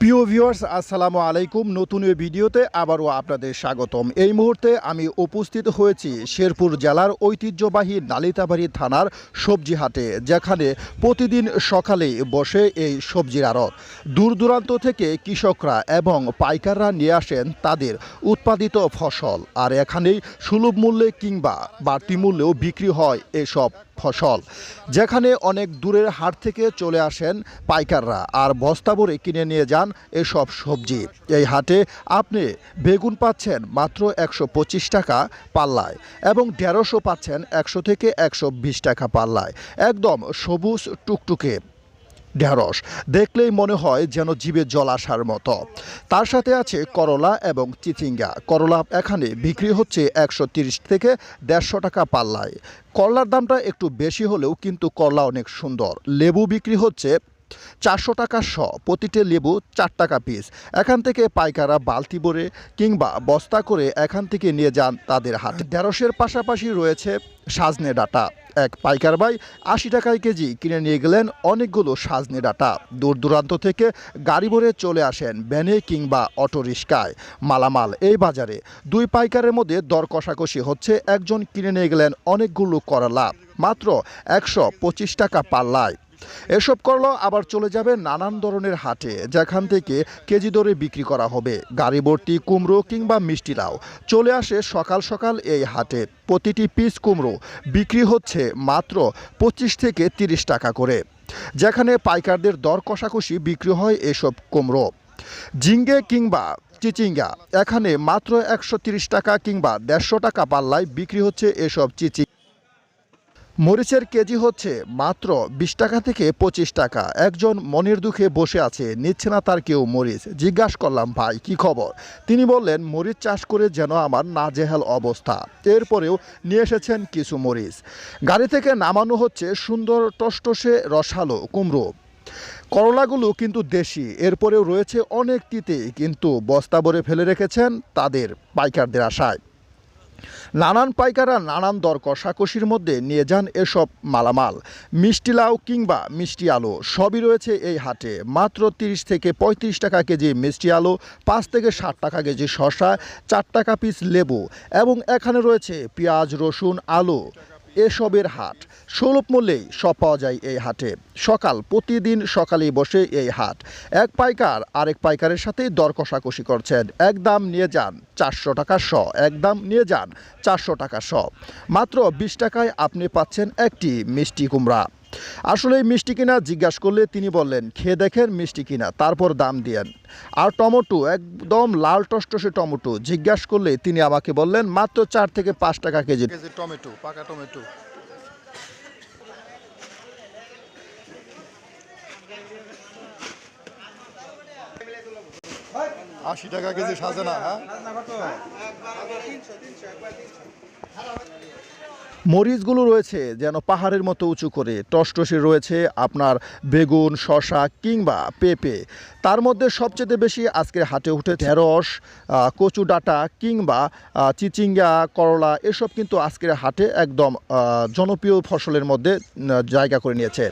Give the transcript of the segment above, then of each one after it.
প্রিয় ভিউয়ার্স আসসালামু আলাইকুম। নতুন এই ভিডিওতে আবারও আপনাদের স্বাগতম। এই মুহূর্তে আমি উপস্থিত হয়েছি শেরপুর জেলার ঐতিহ্যবাহী নালিতাবাড়ি থানার সবজি হাটে যেখানে প্রতিদিন সকালে বসে এই সবজির আড়ত। দূর দূরান্ত থেকে কৃষকরা এবং পাইকাররা নিয়ে আসেন তাদের উৎপাদিত ফসল। আর এখানেই সুলভ মূল্যে কিংবা বাড়তি মূল্যেও বিক্রি হয় এসব ফসল, যেখানে অনেক দূরের হাট থেকে চলে আসেন পাইকাররা। আর বস্তা ভরে কিনে নিয়ে যান এসব সবজি। এই হাটে আপনি বেগুন পাচ্ছেন মাত্র একশো পঁচিশ টাকা পাল্লায় এবং দেড়শো পাচ্ছেন একশো থেকে একশো বিশ টাকা পাল্লায়। একদম সবুজ টুকটুকে। ঢেঁড়স। দেখলেই মনে হয় যেন জীবে জল আসার মতো। তার সাথে আছে করলা এবং চিচিঙ্গা। করলা এখানে বিক্রি হচ্ছে একশো থেকে দেড়শো টাকা পাল্লায়। করলার দামটা একটু বেশি হলেও কিন্তু করলা অনেক সুন্দর। লেবু বিক্রি হচ্ছে চারশো টাকা শ, প্রতিটি লেবু চার টাকা পিস এখান থেকে পাইকারা বালতি ভরে কিংবা বস্তা করে এখান থেকে নিয়ে যান তাদের হাতে। ঢেঁড়সের পাশাপাশি রয়েছে সাজনে ডাটা। এক পাইকার ভাই আশি টাকায় কেজি কিনে নিয়ে গেলেন অনেকগুলো সাজনে ডাটা। দূর দূরান্ত থেকে গাড়ি ভরে চলে আসেন ভ্যানে কিংবা অটো রিক্সায়। মালামাল এই বাজারে। দুই পাইকারের মধ্যে দর কষাকষি হচ্ছে। একজন কিনে নিয়ে গেলেন অনেকগুলো করলা। মাত্র একশো পঁচিশ টাকা পাল্লায়। এসব করল, আবার চলে যাবে নানান ধরনের হাটে, যেখান থেকে কেজি দরে বিক্রি করা হবে। গাড়ি ভর্তি কুমড়ো কিংবা মিষ্টি লাউ। চলে আসে সকাল সকাল এই হাটে। প্রতিটি পিস কুমড়ো বিক্রি হচ্ছে মাত্র পঁচিশ থেকে তিরিশ টাকা করে। যেখানে পাইকারদের দর কষাকষি বিক্রি হয় এসব কুমড়ো। জিঙ্গে কিংবা চিচিঙ্গা, এখানে মাত্র একশো টাকা কিংবা দেড়শো টাকা পাল্লায় বিক্রি হচ্ছে এসব চিচি মরিচের কেজি হচ্ছে মাত্র বিশ টাকা থেকে পঁচিশ টাকা। একজন মনের দুঃখে বসে আছে, নিচ্ছে না তার কেউ মরিচ। জিজ্ঞাসা করলাম, ভাই, কি খবর? তিনি বললেন, মরিচ চাষ করে যেন আমার নাজেহাল অবস্থা। এরপরেও নিয়ে এসেছেন কিছু মরিচ। গাড়ি থেকে নামানো হচ্ছে সুন্দর টসটসে রসালো কুমড়ো। করলাগুলো কিন্তু দেশি, এরপরেও রয়েছে অনেক তিতে, কিন্তু বস্তা ভরে ফেলে রেখেছেন তাদের পাইকারদের আশায়। নানান পাইকারা নানান দর কষাকষির মধ্যে নিয়ে যান এসব মালামাল। মিষ্টি লাউ কিংবা মিষ্টি আলু সবই রয়েছে এই হাটে। মাত্র তিরিশ থেকে পঁয়ত্রিশ টাকা কেজি মিষ্টি আলু, পাঁচ থেকে ষাট টাকা কেজি শসা, চার টাকা পিস লেবু এবং এখানে রয়েছে পেঁয়াজ, রসুন, আলু। এসবের হাট। সুলভ মূল্যেই সব পাওয়া যায় এই হাটে। সকাল প্রতিদিন সকালেই বসে এই হাট। এক পাইকার আরেক পাইকারের সাথে দর কষাকষি করছেন। এক দাম নিয়ে যান চারশো টাকা শ। এক দাম নিয়ে যান চারশো টাকা শ। মাত্র বিশ টাকায় আপনি পাচ্ছেন একটি মিষ্টি কুমড়া। আসলে মিষ্টি কিনা জিজ্ঞাসা করলে তিনি বললেন, খেয়ে দেখেন মিষ্টি কিনা, তারপর দাম দিয়েন। আর টমেটো, একদম লাল টসটসে টমেটো, জিজ্ঞাসা করলে তিনি আমাকে বললেন, মাত্র চার থেকে পাঁচ টাকা কেজি টমেটো, পাকা টমেটো। আশি টাকা কেজি সাজে না হ্যাঁ? মরিচগুলো রয়েছে যেন পাহাড়ের মতো উঁচু করে। টসটসে রয়েছে আপনার বেগুন শশা কিংবা পেঁপে। তার মধ্যে সবচেয়ে বেশি আজকের হাটে উঠে ঢেঁড়স কচু ডাটা কিংবা চিচিঙ্গা, করলা, এসব কিন্তু আজকের হাটে একদম জনপ্রিয় ফসলের মধ্যে জায়গা করে নিয়েছে।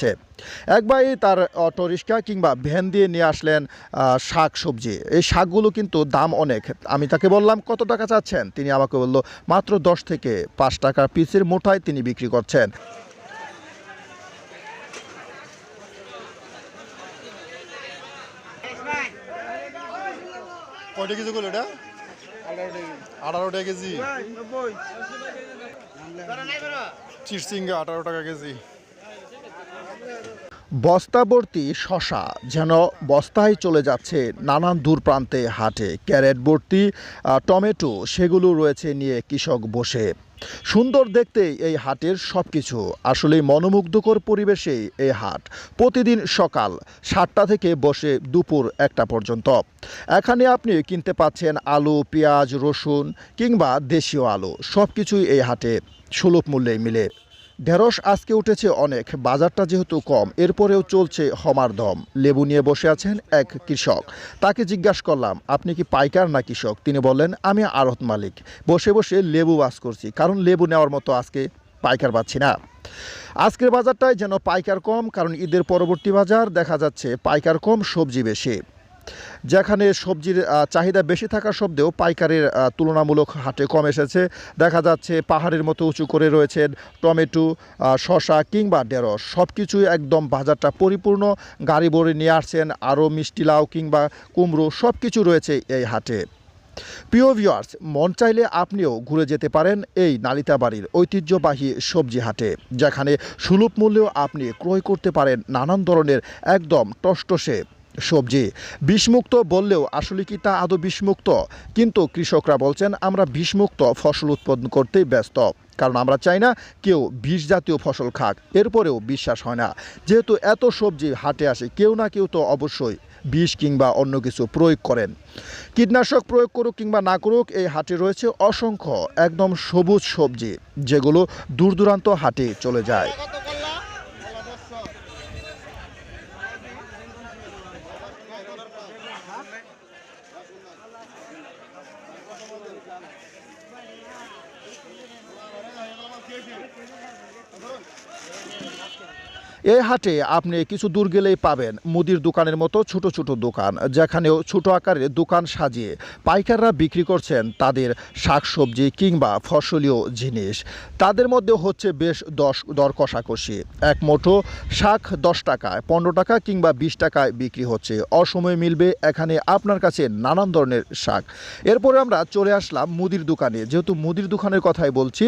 আছে। এক ভাই তার অটো রিক্সা কিংবা ভ্যান দিয়ে নিয়ে আসলেন শাক সবজি। এই শাকগুলো কিন্তু দাম অনেক। আমি তাকে বললাম কত টাকা চাচ্ছেন? তিনি আমাকে বলল মাত্র দশ থেকে পাঁচ টাকা পিসের মোটায় তিনি বিক্রি করছেন। কয়টা কেজি করল এটা? আঠারো টাকা কেজি চিরসিঙ্গা আঠারো টাকা কেজি। বস্তাবর্তী শশা যেন বস্তায় চলে যাচ্ছে নানান দূর প্রান্তে হাটে। ক্যারেট ভর্তি টমেটো সেগুলো রয়েছে নিয়ে কৃষক বসে। সুন্দর দেখতে এই হাটের সব কিছু আসলে মনোমুগ্ধকর পরিবেশে এই হাট। প্রতিদিন সকাল সাতটা থেকে বসে দুপুর একটা পর্যন্ত। এখানে আপনি কিনতে পাচ্ছেন আলু, পেঁয়াজ, রসুন কিংবা দেশীয় আলু। সব কিছুই এই হাটে সুলভ মূল্যে মিলে। ঢেঁড়স আজকে উঠেছে অনেক, বাজারটা যেহেতু কম, এরপরেও চলছে হমারদম লেবু নিয়ে বসে আছেন এক কৃষক। তাকে জিজ্ঞাসা করলাম, আপনি কি পাইকার না কৃষক? তিনি বললেন, আমি আড়ত মালিক। বসে বসে লেবু বাস করছি, কারণ লেবু নেওয়ার মতো আজকে পাইকার পাচ্ছি না। আজকের বাজারটায় যেন পাইকার কম, কারণ ঈদের পরবর্তী বাজার দেখা যাচ্ছে পাইকার কম, সবজি বেশি। যেখানে সবজির চাহিদা বেশি থাকা সত্ত্বেও পাইকারের তুলনামূলক হাটে কম এসেছে। দেখা যাচ্ছে পাহাড়ের মতো উঁচু করে রয়েছেন টমেটো শসা কিংবা ঢেঁড়স। সব কিছুই একদম বাজারটা পরিপূর্ণ। গাড়ি ভরে নিয়ে আসছেন আরও মিষ্টি লাউ কিংবা কুমড়ো সব কিছু রয়েছে এই হাটে। প্রিয় ভিউয়ার্স মন চাইলে আপনিও ঘুরে যেতে পারেন এই নালিতাবাড়ির ঐতিহ্যবাহী সবজি হাটে, যেখানে সুলভ মূল্যেও আপনি ক্রয় করতে পারেন নানান ধরনের একদম টসটসে। সবজি। বিষমুক্ত বললেও আসলে কি তা আদৌ বিষমুক্ত? কিন্তু কৃষকরা বলছেন, আমরা বিষমুক্ত ফসল উৎপাদন করতেই ব্যস্ত। কারণ আমরা চাই না কেউ বিষ জাতীয় ফসল খাক। এরপরেও বিশ্বাস হয় না। যেহেতু এত সবজি হাটে আসে, কেউ না কেউ তো অবশ্যই বিষ কিংবা অন্য কিছু প্রয়োগ করেন। কীটনাশক প্রয়োগ করুক কিংবা না করুক, এই হাটে রয়েছে অসংখ্য একদম সবুজ সবজি, যেগুলো দূর দূরান্ত হাটে চলে যায়। এই হাটে আপনি কিছু দূর গেলেই পাবেন মুদির দোকানের মতো ছোট ছোট দোকান, যেখানেও ছোট আকারে দোকান সাজিয়ে পাইকাররা বিক্রি করছেন তাদের শাকসবজি কিংবা ফসলীয় জিনিস। তাদের মধ্যে হচ্ছে বেশ দশ, দর কষাকষি। এক মুঠো শাক দশ টাকায়, পনেরো টাকা কিংবা বিশ টাকায় বিক্রি হচ্ছে। অসময়ে মিলবে এখানে আপনার কাছে নানান ধরনের শাক। এরপরে আমরা চলে আসলাম মুদির দোকানে। যেহেতু মুদির দোকানের কথাই বলছি,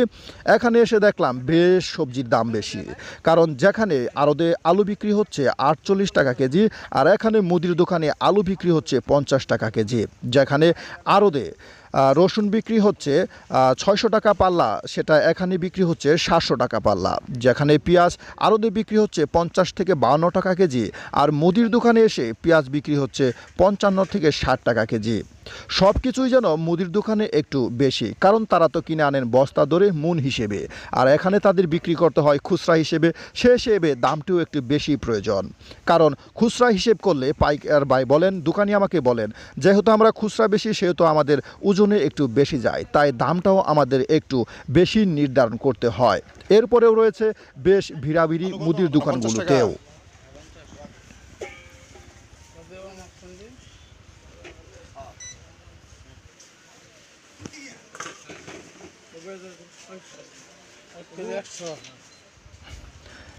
এখানে এসে দেখলাম বেশ সবজির দাম বেশি। কারণ যেখানে আরদে আলু বিক্রি হচ্ছে আটচল্লিশ টাকা কেজি, আর এখানে মুদির দোকানে আলু বিক্রি হচ্ছে পঞ্চাশ টাকা কেজি। যেখানে আরদে রসুন বিক্রি হচ্ছে ছয়শো টাকা পাল্লা, সেটা এখানে বিক্রি হচ্ছে সাতশো টাকা পাল্লা। যেখানে পেঁয়াজ আরদে বিক্রি হচ্ছে পঞ্চাশ থেকে বাউন্ন টাকা কেজি, আর মুদির দোকানে এসে পেঁয়াজ বিক্রি হচ্ছে পঞ্চান্ন থেকে ষাট টাকা কেজি। সব কিছুই যেন মুদির দোকানে একটু বেশি, কারণ তারা তো কিনে আনেন বস্তা ধরে মুন হিসেবে, আর এখানে তাদের বিক্রি করতে হয় খুচরা হিসেবে, সে হিসেবে দামটিও একটু বেশি প্রয়োজন। কারণ খুচরা হিসেব করলে পাইকার ভাই বলেন, দোকানি আমাকে বলেন, যেহেতু আমরা খুচরা বেশি, সেহেতু আমাদের ওজনে একটু বেশি যায়, তাই দামটাও আমাদের একটু বেশি নির্ধারণ করতে হয়। এরপরেও রয়েছে বেশ ভিড়াভিড়ি মুদির দোকানগুলোতেও।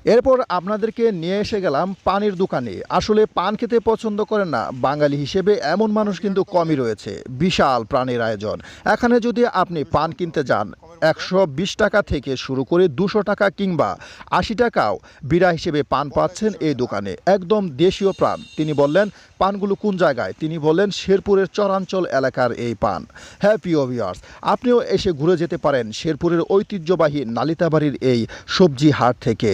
এরপর আপনাদেরকে নিয়ে এসে গেলাম পানির দোকানে। আসলে পান খেতে পছন্দ করেন না, বাঙালি হিসেবে এমন মানুষ কিন্তু কমই রয়েছে। বিশাল প্রাণের আয়োজন। এখানে যদি আপনি পান কিনতে যান, একশো বিশ টাকা থেকে শুরু করে দুশো টাকা কিংবা আশি টাকাও বিড়া হিসেবে পান পাচ্ছেন এই দোকানে। একদম দেশীয় প্রাণ তিনি বললেন, পানগুলো কোন জায়গায়? তিনি বললেন, শেরপুরের চরাঞ্চল এলাকার এই পান। হ্যাপি প্রিয় ভিউয়ার্স আপনিও এসে ঘুরে যেতে পারেন শেরপুরের ঐতিহ্যবাহী নালিতাবাড়ির এই সবজি হাট থেকে।